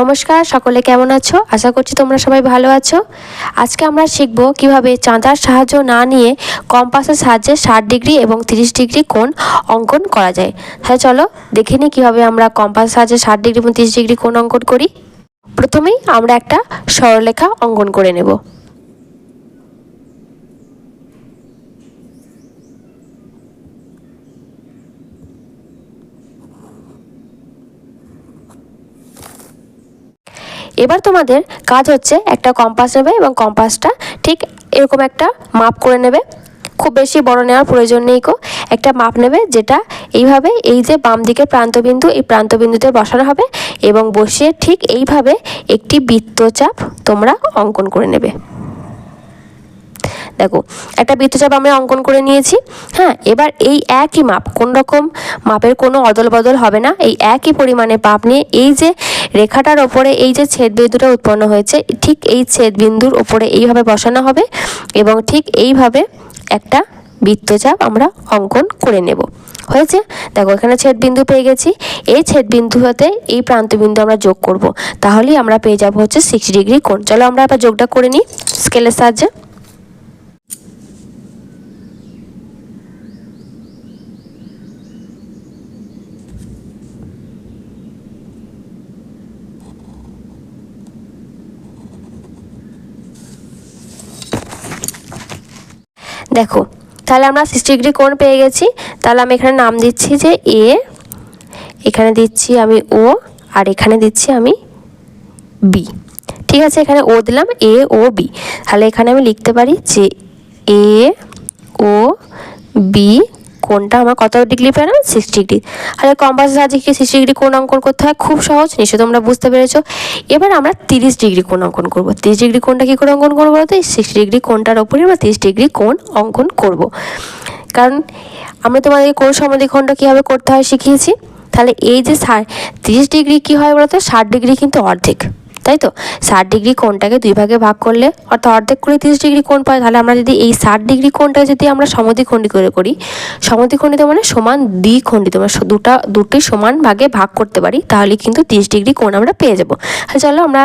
নমস্কার, সকলে কেমন আছো? আশা করছি তোমরা সবাই ভালো আছো। আজকে আমরা শিখব কীভাবে চাঁদার সাহায্য না নিয়ে কম্পাসের সাহায্যে ষাট ডিগ্রি এবং তিরিশ ডিগ্রি কোন অঙ্কন করা যায়। হ্যাঁ চলো দেখে নিই কীভাবে আমরা কম্পাসের সাহায্যে ষাট ডিগ্রি এবং তিরিশ ডিগ্রি কোন অঙ্কন করি। প্রথমেই আমরা একটা সরলেখা অঙ্কন করে নেব। এবার তোমাদের কাজ হচ্ছে একটা কম্পাস নেবে এবং কম্পাসটা ঠিক এরকম একটা মাপ করে নেবে। খুব বেশি বড় নেওয়ার প্রয়োজন নেই কো একটা মাপ নেবে যেটা এইভাবে এই যে বাম দিকের প্রান্তবিন্দু, এই প্রান্তবিন্দুতে বসানো হবে এবং বসিয়ে ঠিক এইভাবে একটি বৃত্তচাপ তোমরা অঙ্কন করে নেবে। দেখো, একটা বৃত্তচাপ আমরা অঙ্কন করে নিয়েছি। হ্যাঁ এবার এই একই মাপ কোন রকম মাপের কোনো অদল বদল হবে না। এই একই পরিমাণে মাপ নিয়ে এই যে রেখাটার ওপরে এই যে ছেদবিন্দুটা উৎপন্ন হয়েছে, ঠিক এই ছেদবিন্দুর ওপরে এইভাবে বসানো হবে এবং ঠিক এইভাবে একটা বৃত্তচাপ আমরা অঙ্কন করে নেব। হয়েছে? দেখো, এখানে ছেদবিন্দু পেয়ে গেছি। এই ছেদবিন্দু হতে এই প্রান্তবিন্দু আমরা যোগ করব। তাহলেই আমরা পেয়ে যাব হচ্ছে সিক্স ডিগ্রি কোণ। চলো আমরা এবার যোগটা করে নিই। স্কেলের সাহায্যে। দেখো, তাহলে আমরা সিক্সটি ডিগ্রি কোণ পেয়ে গেছি, তাহলে আমি এখানে নাম দিচ্ছি যে এ এখানে দিচ্ছি আমি ও আর এখানে দিচ্ছি আমি বি ঠিক আছে, এখানে ও দিলাম এ ও বি তাহলে এখানে আমি লিখতে পারি যে এ ও বি কোনটা আমার কত ডিগ্রি পেলাম সিক্স ডিগ্রি তাহলে কম্পাসের সাহায্যে কি সিক্স ডিগ্রি কোন অঙ্কন করতে হয়? খুব সহজ নিশ্চয় তোমরা বুঝতে পেরেছ। এবার আমরা তিরিশ ডিগ্রি কোন অঙ্কন করব? তিরিশ ডিগ্রি কোনটা কী করে অঙ্কন করব বলতো? এই সিক্স ডিগ্রি কোনটার ওপরে আমরা তিরিশ ডিগ্রি কোন অঙ্কন করব। কারণ আমরা তোমাদের কোণ সমদ্বিখণ্ড কীভাবে করতে হয় শিখিয়েছি। তাহলে এই যে তিরিশ ডিগ্রি কী হয় বলতো? ষাট ডিগ্রি কিন্তু অর্ধেক। তাই তো? ষাট ডিগ্রি কোণটাকে দুই ভাগে ভাগ করলে, অর্থাৎ অর্ধেক করে তিরিশ ডিগ্রি কোণ পাই, তাহলে আমরা যদি এই ষাট ডিগ্রি কোণটাকে যদি আমরা সমদ্বিখণ্ডী করে করি, সমদ্বিখণ্ডিত মানে সমান দ্বিখণ্ডিত মানে দুটা, দুটি সমান ভাগে ভাগ করতে পারি, তাহলে কিন্তু তিরিশ ডিগ্রি কোণ আমরা পেয়ে যাব। চলো আমরা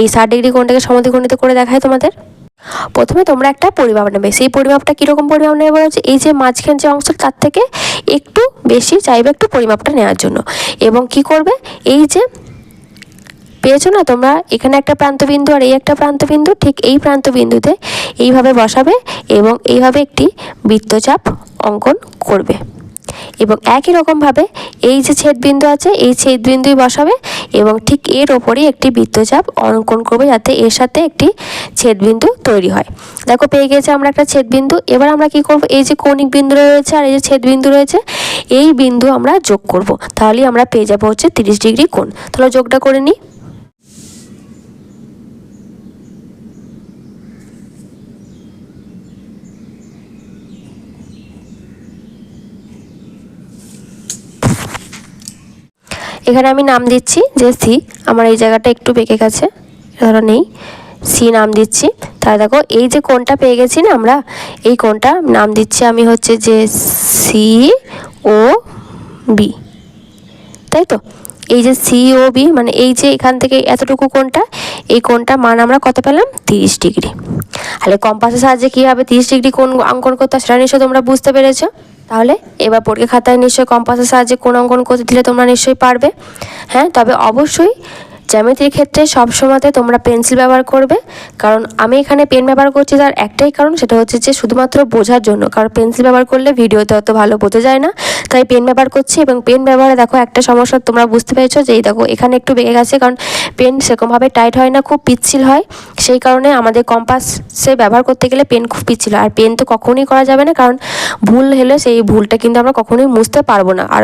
এই ষাট ডিগ্রি কোণটাকে সমদ্বিখণ্ডিত করে দেখাই তোমাদের। প্রথমে তোমরা একটা পরিমাপ নেবে। সেই পরিমাপটা কীরকম পরিমাপ নেবে বলা? হচ্ছে এই যে মাঝখান যে অংশ, তার থেকে একটু বেশি চাইবে একটু পরিমাপটা নেওয়ার জন্য। এবং কি করবে? এই যে পেয়েছ না? তোমরা এখানে একটা প্রান্তবিন্দু আর এই একটা প্রান্তবিন্দু, ঠিক এই প্রান্তবিন্দুতে এইভাবে বসাবে এবং এইভাবে একটি বৃত্তচাপ অঙ্কন করবে। এবং একই রকমভাবে এই যে ছেদবিন্দু আছে, এই ছেদবিন্দুই বসাবে এবং ঠিক এর ওপরেই একটি বৃত্তচাপ অঙ্কন করবে যাতে এর সাথে একটি ছেদবিন্দু তৈরি হয়। দেখো, পেয়ে গেছে আমরা একটা ছেদবিন্দু। এবার আমরা কি করব? এই যে কৌণিক বিন্দু রয়েছে আর এই যে ছেদবিন্দু রয়েছে, এই বিন্দু আমরা যোগ করব। তাহলেই আমরা পেয়ে যাব হচ্ছে তিরিশ ডিগ্রি কোণ। তাহলে যোগটা করে নিই। এখানে আমি নাম দিচ্ছি যে সি। আমার এই জায়গাটা একটু বেঁকে গেছে ধরো নেই। সি নাম দিচ্ছি। তাহলে দেখো, এই যে কোনটা পেয়ে গেছি না আমরা, এই কোনটা নাম দিচ্ছি আমি হচ্ছে যে সি ও বি। তাই তো? এই যে সি ও বি মানে এই যে এখান থেকে এতটুকু কোনটা এই কোনটা মান আমরা কত পেলাম? তিরিশ ডিগ্রি। তাহলে কম্পাসের সাহায্যে কীভাবে তিরিশ ডিগ্রি কোন অঙ্কন করতে সেটা নিশ্চয়ই তোমরা বুঝতে পেরেছ। তাহলে এবার পরীক্ষা খাতায় নিশ্চয়ই কম্পাসের সাহায্যে কোন অঙ্কন করতে দিলে তোমরা নিশ্চয়ই পারবে। হ্যাঁ তবে অবশ্যই জ্যামিতির ক্ষেত্রে সবসময়তে তোমরা পেন্সিল ব্যবহার করবে। কারণ আমি এখানে পেন ব্যবহার করছি, তার একটাই কারণ সেটা হচ্ছে যে শুধুমাত্র বোঝার জন্য। কারণ পেন্সিল ব্যবহার করলে ভিডিওতে অত ভালো বোঝা যায় না। তাই পেন ব্যবহার করছি এবং পেন ব্যবহারে দেখো একটা সমস্যা তোমরা বুঝতে পেরেছ যে, এই দেখো এখানে একটু বেড়ে গেছে। কারণ পেন সেরকমভাবে টাইট হয় না, খুব পিচ্ছিল হয়। সেই কারণে আমাদের কম্পাসে ব্যবহার করতে গেলে পেন খুব পিচ্ছিল। আর পেন তো কখনোই করা যাবে না, কারণ ভুল হলে সেই ভুলটা কিন্তু আমরা কখনোই মুছতে পারব না। আর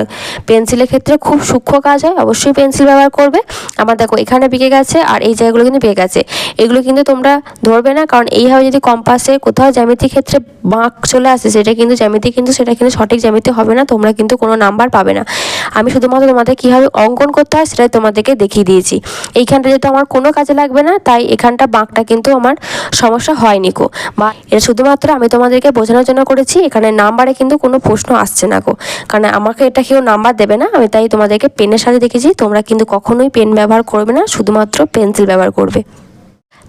পেন্সিলের ক্ষেত্রে খুব সূক্ষ্ম কাজ হয়, অবশ্যই পেন্সিল ব্যবহার করবে। আমার দেখো, এখানে বেঁকে গেছে আর এই জায়গাগুলো কিন্তু বেঁকে গেছে। এগুলো কিন্তু তোমরা ধরবে না, কারণ এইভাবে যদি কম্পাসে কোথাও জ্যামিতির ক্ষেত্রে বাঁক চলে আসে, সেটা কিন্তু জ্যামিতি, কিন্তু সেটা কিন্তু সঠিক জ্যামিতি হবে না, তোমরা কিন্তু কোনো নাম্বার পাবে না। আমি শুধুমাত্র তোমাদের কীভাবে অঙ্কন করতে হয় সেটাই তোমাদেরকে দেখিয়ে দিয়েছি। এইখানটা যেহেতু আমার কোনো কাজে লাগবে না, তাই এখানটা বাঁকটা কিন্তু আমার সমস্যা হয়নি কো বা এটা শুধুমাত্র আমি তোমাদেরকে বোঝানোর জন্য করেছি, এখানে নাম্বারে কিন্তু কোনো প্রশ্ন আসছে না কো কারণ আমাকে এটা কেউ নাম্বার দেবে না, আমি তাই তোমাদেরকে পেনের সাথে দেখেছি, তোমরা কিন্তু কখনোই পেন ব্যবহার করবে না, শুধুমাত্র পেন্সিল ব্যবহার করবে।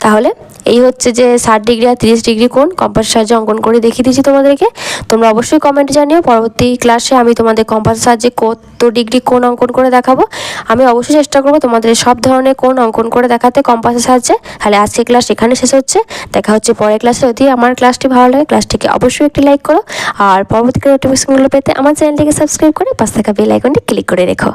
তাহলে এই হচ্ছে যে ষাট ডিগ্রি আর তিরিশ ডিগ্রি কোণ কম্পাসের সাহায্যে অঙ্কন করে দেখিয়ে দিয়েছি তোমাদেরকে। তোমরা অবশ্যই কমেন্টে জানিও, পরবর্তী ক্লাসে আমি তোমাদের কম্পাসের সাহায্যে কত ডিগ্রি কোণ অঙ্কন করে দেখাবো। আমি অবশ্যই চেষ্টা করব তোমাদের সব ধরনের কোণ অঙ্কন করে দেখাতে কম্পাসের সাহায্যে। তাহলে আজকে ক্লাস এখানে শেষ হচ্ছে। দেখা হচ্ছে পরের ক্লাসে যদি আমার ক্লাসটি ভালো লাগে ক্লাসটিকে অবশ্যই একটি লাইক করো। আর পরবর্তী নোটিফিকেশনগুলো পেতে আমার চ্যানেলটিকে সাবস্ক্রাইব করে পাশ থাকা বেল আইকনটি ক্লিক করে রেখো।